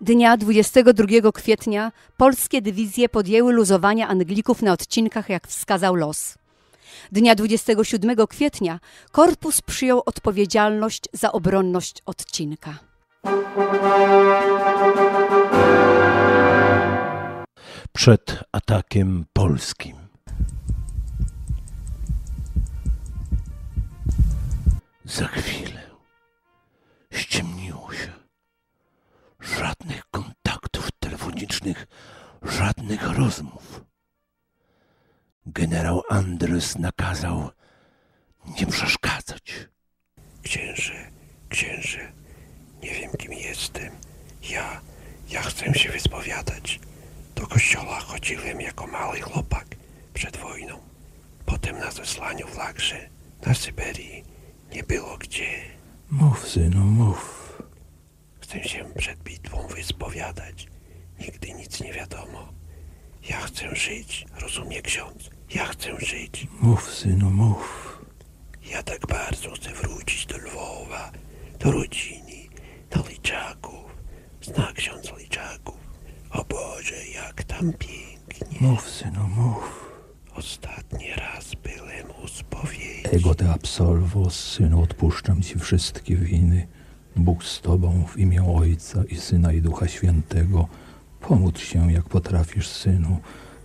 Dnia 22 kwietnia polskie dywizje podjęły luzowania Anglików na odcinkach, jak wskazał los. Dnia 27 kwietnia korpus przyjął odpowiedzialność za obronność odcinka. Przed atakiem polskim. Za chwilę ściemniło się. Żadnych kontaktów telefonicznych, żadnych rozmów. Generał Andres nakazał nie przeszkadzać. Księże, księże, nie wiem kim jestem. Ja, ja chcę się wyspowiadać. Do kościoła chodziłem jako mały chłopak przed wojną. Potem na zesłaniu w Lagrze, na Syberii, nie było gdzie. Mów, synu, mów. Chcę się przed bitwą wyspowiadać. Nigdy nic nie wiadomo. Ja chcę żyć, rozumie ksiądz. Ja chcę żyć. Mów, synu, mów. Ja tak bardzo chcę wrócić do Lwowa, do rodziny, do Liczaków. Zna ksiądz Liczaków. O Boże, jak tam pięknie. Mów, synu, mów. Ostatni raz byłem u spowiedzi. Ego te absolvo, synu, odpuszczam ci wszystkie winy. Bóg z tobą w imię Ojca i Syna i Ducha Świętego. Pomódl się, jak potrafisz, synu.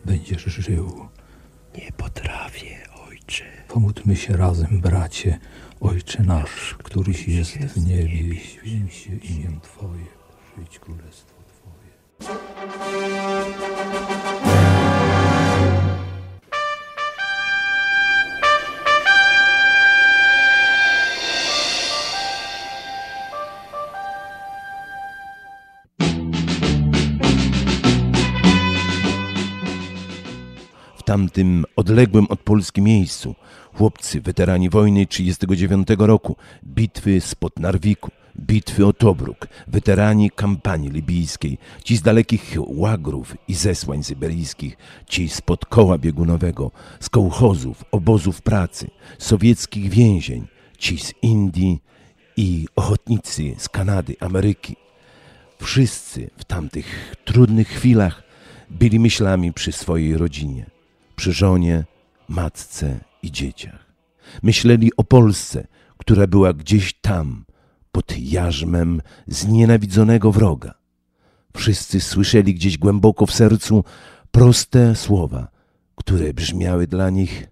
Będziesz żył. Nie potrafię, ojcze. Pomódlmy się razem, bracie. Ojcze nasz, któryś jest w niebie, święć się imię Twoje. Przyjdź królestwo Twoje. Tamtym odległym od Polski miejscu. Chłopcy, weterani wojny 39 roku, bitwy spod Narwiku, bitwy o Tobruk, weterani kampanii libijskiej, ci z dalekich łagrów i zesłań syberyjskich, ci spod koła biegunowego, z kołchozów, obozów pracy, sowieckich więzień, ci z Indii i ochotnicy z Kanady, Ameryki. Wszyscy w tamtych trudnych chwilach byli myślami przy swojej rodzinie, przy żonie, matce i dzieciach. Myśleli o Polsce, która była gdzieś tam, pod jarzmem znienawidzonego wroga. Wszyscy słyszeli gdzieś głęboko w sercu proste słowa, które brzmiały dla nich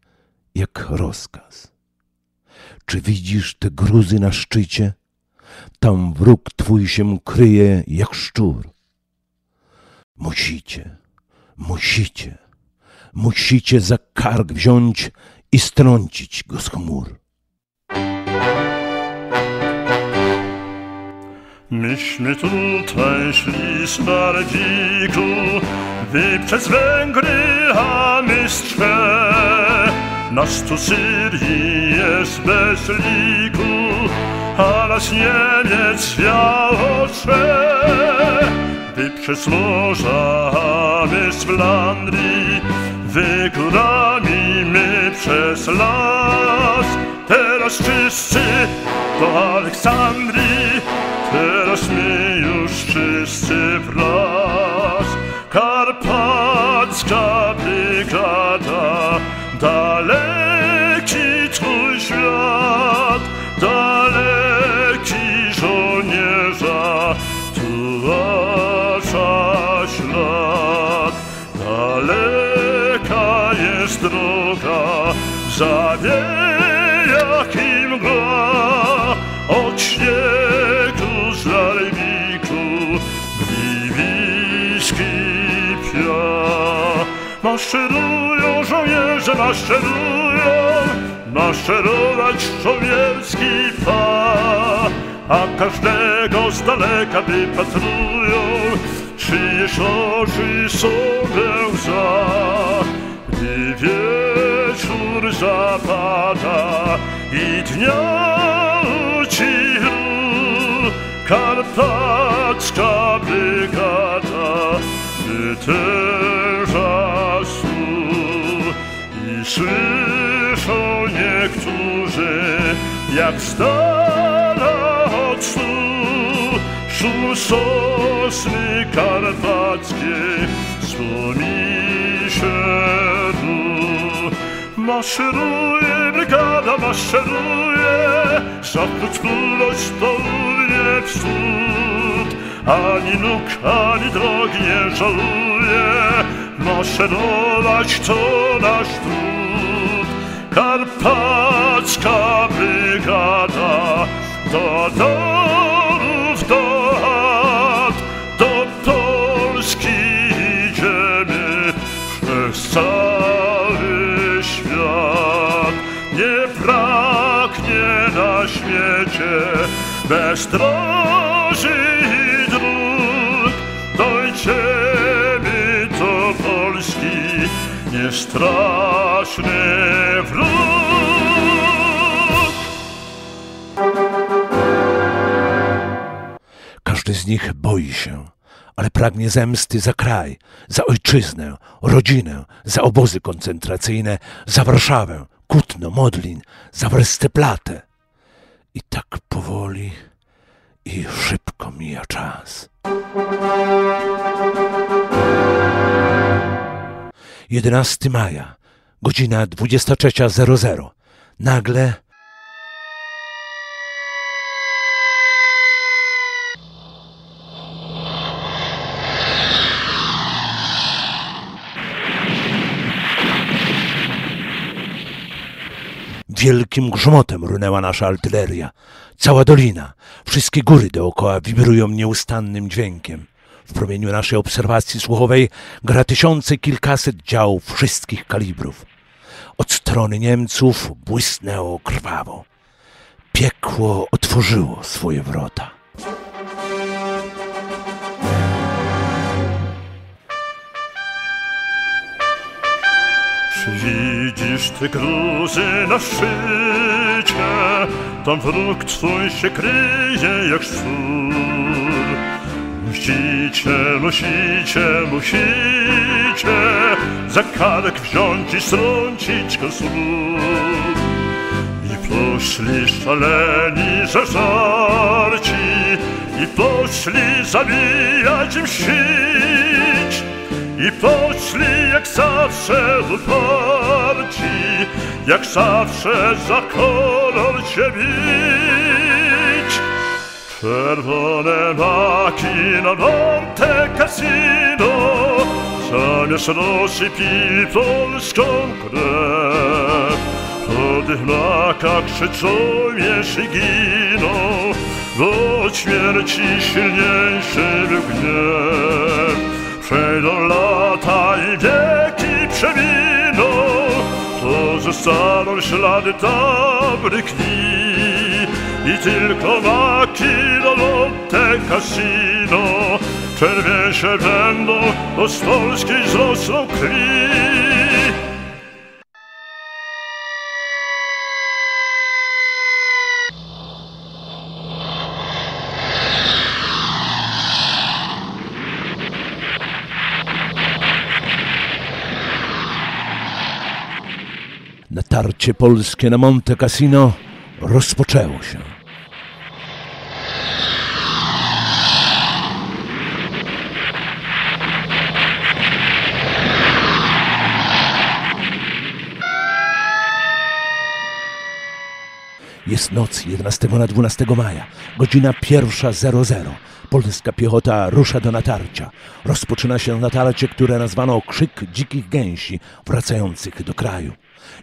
jak rozkaz. Czy widzisz te gruzy na szczycie? Tam wróg twój się kryje jak szczur. Musicie, musicie, musicie za kark wziąć i strącić go z chmur. Myśmy tutaj szli z Bardziku, wy przez Węgry, a my z. Nasz tu Syrii jest bez liku, a nas Niemiec wiało trze. Wy przez morza, a my z Flandrii, wy górami, my przez las. Teraz wszyscy do Aleksandrii, teraz my już wszyscy wraz. Karpacka brygada, daleki droga, zawieja i mgła, od śniegu z Larwiku gliwiski pia. Maszerują żołnierze, maszerują, maszerować żołnierski pa, a każdego z daleka wypatrują, czyjeś oczy sobie zapada i dnia ucichu, karpacka brygada wytęża stół i słyszą niektórzy, jak z od snu Szum sosny karpackiej Wspomni się Maszeruje brygada, maszeruje Zachód wspólność to nie wstyd Ani nóg, ani drogi nie żałuje Maszerować to nasz trud Karpacka brygada Do domów, Bezdroży i dróg Polski Niestraszny wróg Każdy z nich boi się, ale pragnie zemsty za kraj, za ojczyznę, rodzinę, za obozy koncentracyjne, za Warszawę, Kutno, Modlin, za Westerplatte. I tak powoli i szybko mija czas. 11 maja, godzina 23.00. Nagle Wielkim grzmotem runęła nasza artyleria. Cała dolina, wszystkie góry dookoła wibrują nieustannym dźwiękiem. W promieniu naszej obserwacji słuchowej gra tysiące kilkaset działów wszystkich kalibrów. Od strony Niemców błysnęło krwawo. Piekło otworzyło swoje wrota. Czy widzisz te gruzy na szczycie? Tam wróg twój się kryje jak szczur. Musicie, musicie, musicie za kark wziąć i strącić go. I poszli szaleni, że żarci, i poszli zabijać i mścić. I poszli jak zawsze uparci, jak zawsze za kolor się bić. Czerwone maki na Monte Cassino, zamiast Rosji pili polską krew. Po tych makach krzyczą jeśli giną, bo od śmierci silniejszy był gniew. Przejdą lata i wieki przeminą, pozostaną ślady dobrych dni. I tylko maki do Monte Cassino czerwieńsze będą, bo z Polski wzrosną krwi. Natarcie polskie na Monte Cassino rozpoczęło się. Jest noc 11 na 12 maja, godzina pierwsza 00. Polska piechota rusza do natarcia. Rozpoczyna się natarcie, które nazwano krzyk dzikich gęsi wracających do kraju.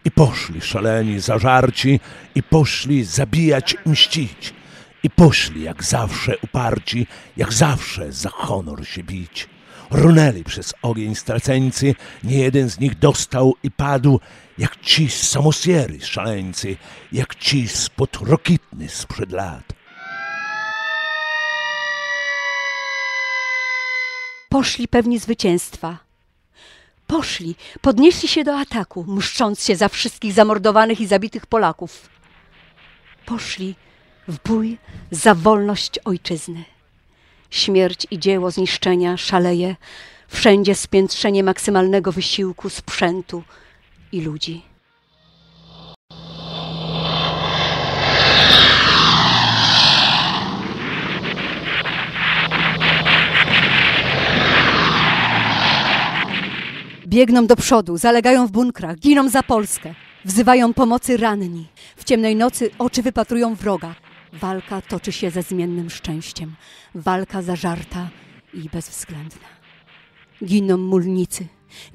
I poszli szaleni, zażarci, i poszli zabijać mścić. I poszli jak zawsze uparci, jak zawsze za honor się bić. Runęli przez ogień straceńcy, nie jeden z nich dostał i padł, jak ci z szaleńcy, jak ci spod rokitny sprzed lat. Poszli pewni zwycięstwa. Poszli, podnieśli się do ataku, mszcząc się za wszystkich zamordowanych i zabitych Polaków. Poszli w bój za wolność ojczyzny. Śmierć i dzieło zniszczenia szaleje, wszędzie spiętrzenie maksymalnego wysiłku, sprzętu i ludzi. Biegną do przodu, zalegają w bunkrach, giną za Polskę. Wzywają pomocy ranni. W ciemnej nocy oczy wypatrują wroga. Walka toczy się ze zmiennym szczęściem. Walka zażarta i bezwzględna. Giną mulnicy.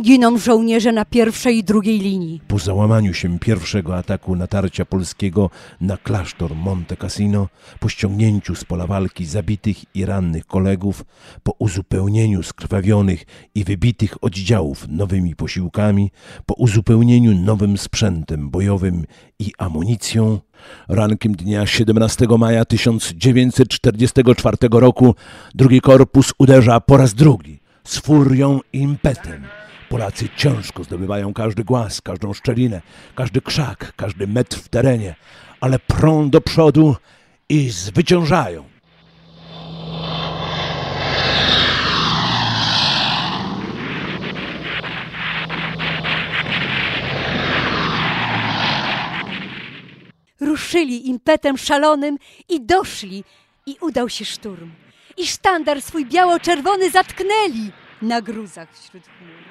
Giną żołnierze na pierwszej i drugiej linii. Po załamaniu się pierwszego ataku natarcia polskiego na klasztor Monte Cassino, po ściągnięciu z pola walki zabitych i rannych kolegów, po uzupełnieniu skrwawionych i wybitych oddziałów nowymi posiłkami, po uzupełnieniu nowym sprzętem bojowym i amunicją, rankiem dnia 17 maja 1944 roku drugi korpus uderza po raz drugi z furią i impetem. Polacy ciężko zdobywają każdy głaz, każdą szczelinę, każdy krzak, każdy metr w terenie, ale prą do przodu i zwyciężają. Ruszyli impetem szalonym i doszli, i udał się szturm. I sztandar swój biało-czerwony zatknęli na gruzach wśród chmur.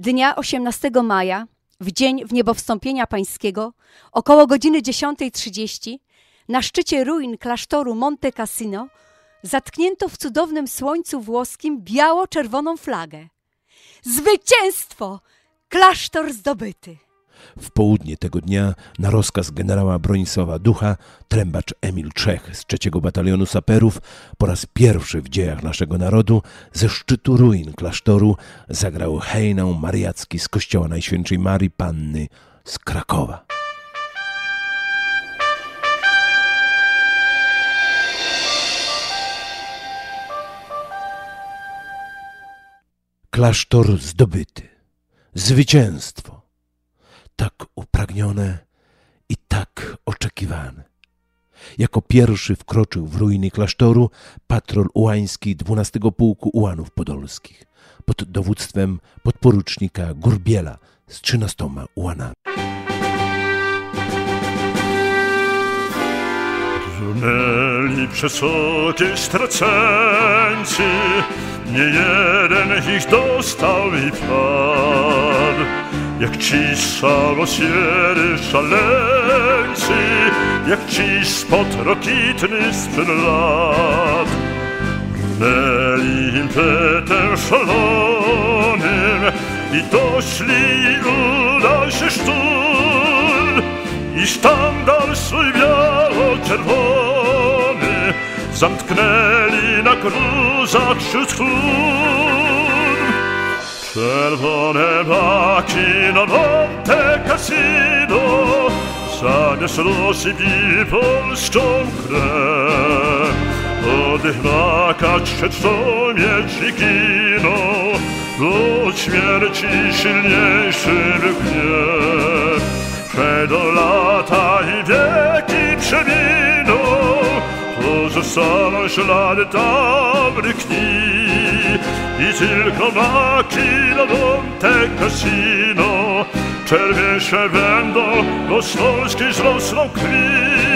Dnia 18 maja, w dzień wniebowstąpienia pańskiego, około godziny 10.30, na szczycie ruin klasztoru Monte Cassino zatknięto w cudownym słońcu włoskim biało-czerwoną flagę. Zwycięstwo! Klasztor zdobyty! W południe tego dnia na rozkaz generała Bronisława Ducha trębacz Emil Czech z trzeciego batalionu saperów po raz pierwszy w dziejach naszego narodu ze szczytu ruin klasztoru zagrał hejnał mariacki z kościoła Najświętszej Marii Panny z Krakowa. Klasztor zdobyty. Zwycięstwo. Tak upragnione i tak oczekiwane. Jako pierwszy wkroczył w ruiny klasztoru patrol ułański 12 Pułku Ułanów Podolskich pod dowództwem podporucznika Gurbiela z 13 ułanami. Runęli przesokie straceńcy, nie jeden ich dostał i padł. Jak ci szalosiery szaleńcy, jak ci spod rokitny sprzed lat. Runęli impetem szalonym i doszli i udał się szturm. I sztandar swój biało-czerwony zamknęli na gruzach wśród chmur. Czerwone baki na Monte Cassino zamiast sypili polską krew. Od makać przed żołnierzy giną, do śmierci silniejszy gniew. Przejdą lata i wieki przeminą, pozostaną ślady dobrych dni. I tylko maki na Monte Cassino czerwiesze będą, bo z Polski zrosną krwi.